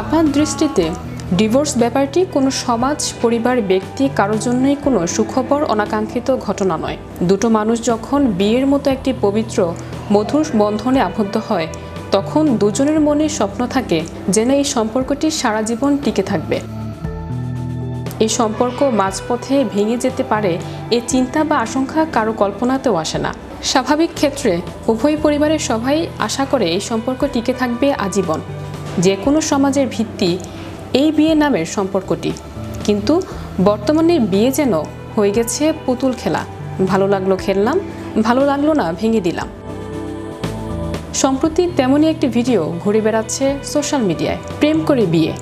আপনার দৃষ্টিতে ডিভোর্স ব্যাপারটি কোনো সমাজ, পরিবার, ব্যক্তি, কারোর জন্যই কোনো সুখবর, অনাকাঙ্ক্ষিত ঘটনা নয়। দুটো মানুষ যখন বিয়ের মতো একটি পবিত্র, মধুর বন্ধনে আবদ্ধ হয়, তখন দুজনের মনে স্বপ্ন থাকে যেন এই সম্পর্কটি সারা জীবন টিকে থাকবে। এই সম্পর্ক মাঝপথে ভেঙে যেতে পারে এ চিন্তা বা আশঙ্কা কারও কল্পনাতেও আসে না। স্বাভাবিক ক্ষেত্রে উভয় পরিবারের সবাই আশা করে এই সম্পর্ক টিকে থাকবে আজীবন। যে কোনো সমাজের ভিত্তি এই বিয়ে নামের সম্পর্কটি। কিন্তু বর্তমানে বিয়ে যেন হয়ে গেছে পুতুল খেলা। ভালো লাগল খেললাম, ভালো লাগল না ভেঙে দিলাম। সম্প্রতি তেমনই একটি ভিডিও ঘুরে বেড়াচ্ছে সোশ্যাল মিডিয়ায়, প্রেম করে বিয়ে,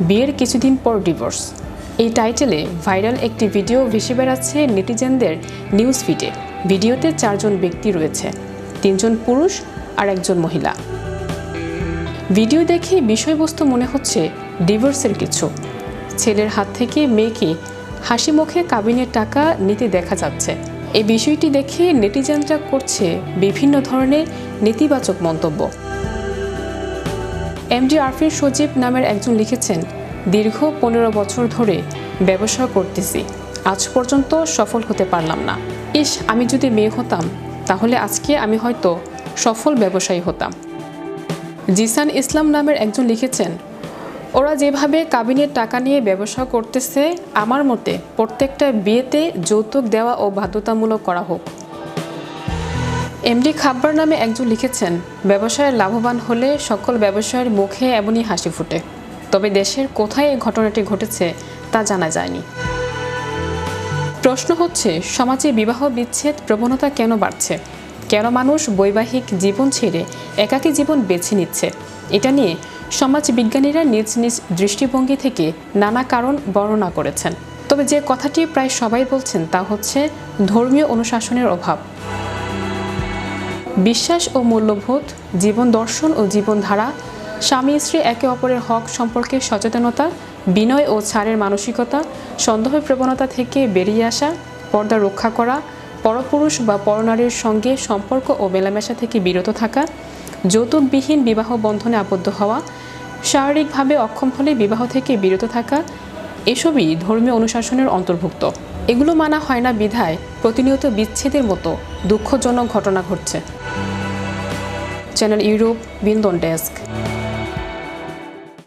বিয়ের কিছুদিন পর ডিভোর্স। এই টাইটেলে ভাইরাল একটি ভিডিও ভেসে বেড়াচ্ছে নেটিজেনদের নিউজ ফিডে। ভিডিওতে চারজন ব্যক্তি রয়েছে, তিনজন পুরুষ আর একজন মহিলা। ভিডিও দেখে বিষয়বস্তু মনে হচ্ছে ডিভোর্সের কিছু। ছেলের হাত থেকে মেয়েকে হাসি মুখে কাবিনের টাকা নিতে দেখা যাচ্ছে। এই বিষয়টি দেখে নেটিজেনরা করছে বিভিন্ন ধরনের নেতিবাচক মন্তব্য। এমডি আরফিন সজীব নামের একজন লিখেছেন, দীর্ঘ পনেরো বছর ধরে ব্যবসা করতেছি। আজ পর্যন্ত সফল হতে পারলাম না। ইস, আমি যদি মেয়ে হতাম, তাহলে আজকে আমি হয়তো সফল ব্যবসায়ী হতাম। জিসান ইসলাম নামের একজন লিখেছেন, ওরা যেভাবে কাবিনের টাকা নিয়ে ব্যবসা করতেছে, আমার মতে প্রত্যেকটা বিয়েতে যৌতুক দেওয়া ও বাধ্যতামূলক করা হোক। এমডি খাব্বার নামে একজন লিখেছেন ব্যবসায় লাভবান হলে সকল ব্যবসায়ের মুখে এমনই হাসি ফুটে। তবে দেশের কোথায় এই ঘটনাটি ঘটেছে তা জানা যায়নি। প্রশ্ন হচ্ছে, সমাজে বিবাহ বিচ্ছেদ প্রবণতা কেন বাড়ছে? কেন মানুষ বৈবাহিক জীবন ছেড়ে একাকী জীবন বেছে নিচ্ছে? এটা নিয়ে সমাজ বিজ্ঞানীরা নিজ নিজ দৃষ্টিভঙ্গি থেকে নানা কারণ বর্ণনা করেছেন। তবে যে কথাটি প্রায় সবাই বলছেন তা হচ্ছে ধর্মীয় অনুশাসনের অভাব। বিশ্বাস ও মূল্যবোধ, জীবন দর্শন ও জীবনধারা, স্বামী স্ত্রী একে অপরের হক সম্পর্কে সচেতনতা, বিনয় ও ছাড়ের মানসিকতা, সন্দেহ প্রবণতা থেকে বেরিয়ে আসা, পর্দা রক্ষা করা পরপুরুষ বা পরনারীর সঙ্গে সম্পর্ক ও মেলামেশা থেকে বিরত থাকা, যৌতুকবিহীন বিবাহ বন্ধনে আবদ্ধ হওয়া, শারীরিকভাবে অক্ষম হলে বিবাহ থেকে বিরত থাকা, এসবই ধর্মীয় অনুশাসনের অন্তর্ভুক্ত। এগুলো মানা হয় না বিধায় প্রতিনিয়ত বিচ্ছেদের মতো দুঃখজনক ঘটনা ঘটছে। চ্যানেল ইউরোপ, বিন্দন ডেস্ক।